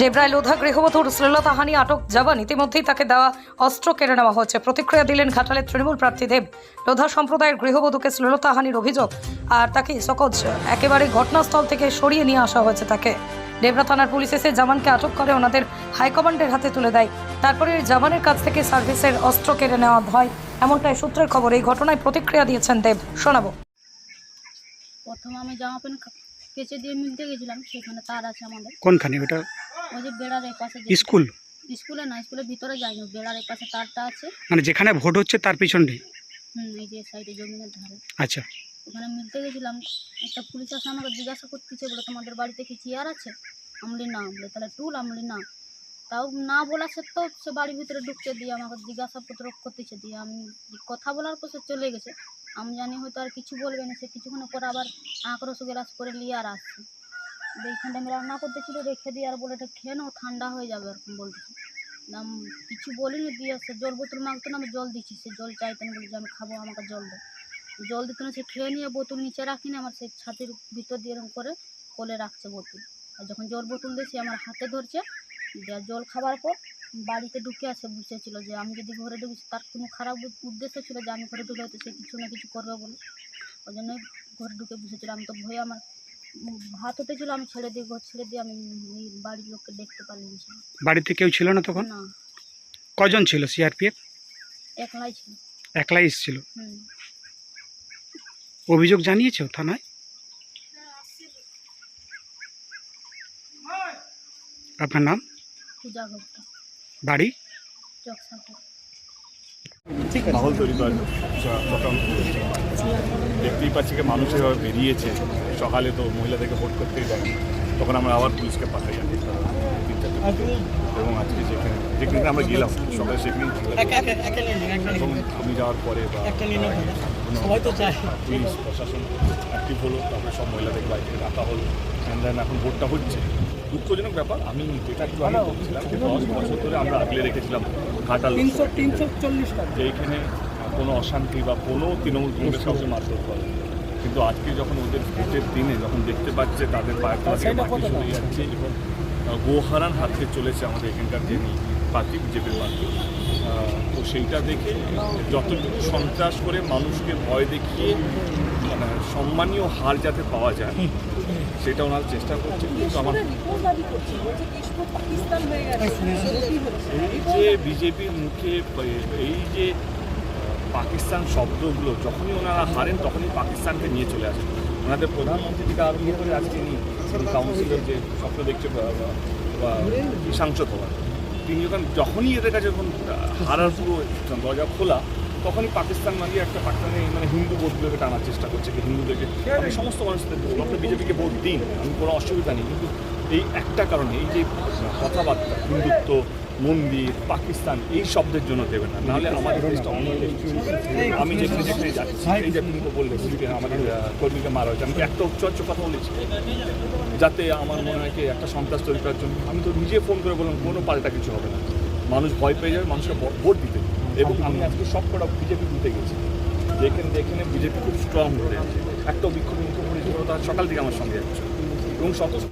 ডেবরায় লোধা গৃহবধূর শ্লীলতাহানি আটক জবান ইতিমধ্যেই তাকে দেওয়া অস্ত্র কেড়ে নেওয়া হয়েছে। প্রতিক্রিয়া দিলেন ঘাটালের তৃণমূল প্রার্থী দেব। লোধা সম্প্রদায়ের গৃহবধূকে শ্লীলতাহানির অভিযোগ আর তাকে সকজ একেবারে ঘটনাস্থল থেকে সরিয়ে নিয়ে আসা হয়েছে তাকে। ডেবরা থানার পুলিশ এসে জামানকে আটক করে ওনাদের হাইকমান্ডের হাতে তুলে দেয়। তারপরে জামানের কাছ থেকে সার্ভিসের অস্ত্র কেড়ে নেওয়া হয়। এমনটাই সূত্রের খবর। এই ঘটনায় প্রতিক্রিয়া দিয়েছেন দেব। শোনাবো। প্রথম আমি জামা প্যান্ট কেচে দিয়ে মিলতে গেছিলাম সেখানে তার আছে আমাদের। কোনখানে? ওটা ওই যে বেড়ার পাশে স্কুল? স্কুলে না স্কুলের ভিতরে যাইনি বেড়ার এই পাশে তারটা আছে। মানে যেখানে ভোট হচ্ছে তার পিছনে হুম এই যে সাইডে জমিনের ধারে। আচ্ছা। ওখানে মিলতে গেছিলাম একটা পুলিশ আসে আমাকে জিজ্ঞাসা করতেছে বলে তোমাদের বাড়িতে কি চেয়ার আছে? আমলি না। বলে তাহলে টুল আমলি না। তাও না বলা সত্ত্বেও সে বাড়ির ভিতরে ঢুকতে দিয়ে আমাকে জিজ্ঞাসাপত্র করতেছে দিয়ে আমি কথা বলার পর সে চলে গেছে। আমি জানি হয়তো আর কিছু বলবে না সে কিছুক্ষণ পর আবার আঁকরস গ্লাস করে নিয়ে আর আসছে। এইখানটা আমি রান্না করতেছিল রেখে দিয়ে আর বলে এটা খেয়ে নাও, ঠান্ডা হয়ে যাবে এরকম বলতেছে। নাম কিছু বলিনি, দিয়ে সে জল বোতল মাগতো না আমি জল দিচ্ছি, সে জল চাইতেন বলে যে আমি খাব, আমাকে জল দে জল দিত না সে খেয়ে নিয়ে বোতল নিচে রাখি রাখিনি আমার সেই ছাতির ভিতর দিয়ে এরকম করে কোলে রাখছে বোতল। আর যখন জল বোতল দিয়ে সে আমার হাতে ধরছে জল খাবার পর বাড়িতে ঢুকে আসে, বুঝেছিল যে আমি যদি ঘরে ঢুকি, তার কোনো খারাপ উদ্দেশ্য ছিল যে আমি ঘরে ঢুকে হয়তো সে কিছু না কিছু করবে বলে। ওই জন্যই ঘরে ঢুকে বসেছিল আমি তো ভয়ে আমার উম ভাত হতেছিল আমি ছেড়ে দিয়ে ঘর ছেড়ে দিয়ে আমি বাড়ির লোককে দেখতে পারিনি ছিল বাড়িতে কেউ ছিল না তখন? না। কজন ছিল সিআরপিএফ? একলাই ছিল। একলাই এসেছিল? অভিযোগ জানিয়েছো থানায়? আপনার নাম? পূজা বাড়ি? চকসাপুর মাহল তৈরি দেখতেই পাচ্ছি যে মানুষ এভাবে বেরিয়েছে। সকালে তো মহিলাদেরকে ভোট করতেই দেয়। তখন আমরা আবার পুলিশকে পাঠাই আনি তিন চারটে এবং আজকে যেখানে যেখানে আমরা গেলাম সকালে সেখানে এবং আমি যাওয়ার পরে বা তো পুলিশ প্রশাসন অ্যাক্টিভ হলো তারপরে সব মহিলাদের বাড়ি রাখা ডাকা হলো। অ্যান্ড দেন এখন ভোটটা হচ্ছে। দুঃখজনক ব্যাপার আমি যেটা একটু আগে বলছিলাম যে দশ বছর ধরে আমরা আগলে রেখেছিলাম ঘাটাল তিনশো তিনশো যে এইখানে কোনো অশান্তি বা কোনো তৃণমূল কংগ্রেস কাউকে মারধর করে। কিন্তু আজকে যখন ওদের ভোটের দিনে যখন দেখতে পাচ্ছে তাদের মাটি সরে যাচ্ছে এবং গোহারান হাতকে চলেছে আমাদের এখানকার যে প্রার্থী বিজেপি প্রার্থী আহ, তো সেইটা দেখে যতটুকু সন্ত্রাস করে মানুষকে ভয় দেখিয়ে মানে সম্মানীয় হার যাতে পাওয়া যায় সেটা ওনারা চেষ্টা করছে। কিন্তু আমার এই যে বিজেপির মুখে এই যে পাকিস্তান শব্দগুলো, যখনই ওনারা হারেন তখনই পাকিস্তানকে নিয়ে চলে আসেন। ওনাদের প্রধানমন্ত্রী থেকে আরম্ভ করে আজকে সিটি কাউন্সিলের যে স্বপ্ন দেখছে বা- সাংসদ হওয়ার, তিনি যখন, যখনই এদের কাছে যখন হারার পুরো দরজা খোলা, তখনই পাকিস্তান মানে একটা পাকিস্তানে মানে হিন্দু ভোটগুলোকে টানার চেষ্টা করছে, যে হিন্দুদেরকে সমস্ত মানুষদের বিজেপিকে ভোট দিন, আমি কোনো অসুবিধা নেই, কিন্তু এই একটা কারণে এই যে কথাবার্তা, হিন্দুত্ব, মন্দির, পাকিস্তান, এই শব্দের জন্য দেবে না। নাহলে আমাদের দেশটা অনেক আমি যেখানে যেখানে যাচ্ছি যে আপনি তো বললেন যে আমাদের কর্মীকে মারা হয়েছে, আমি একটা উচ্চ কথা বলেছি। যাতে আমার মনে হয় কি একটা সন্ত্রাস তৈরি করার জন্য, আমি তো নিজে ফোন করে বললাম, কোনো পাল্টা কিছু হবে না। মানুষ ভয় পেয়ে যাবে, মানুষকে ভোট দিতে। এবং আমি আজকে সব কটা বিজেপি দিতে গেছি। যেখানে যেখানে বিজেপি খুব স্ট্রং ধরে আছে একটা বিক্ষোভ করেছিল, তার সকাল থেকে আমার সঙ্গে যাচ্ছে। এবং শত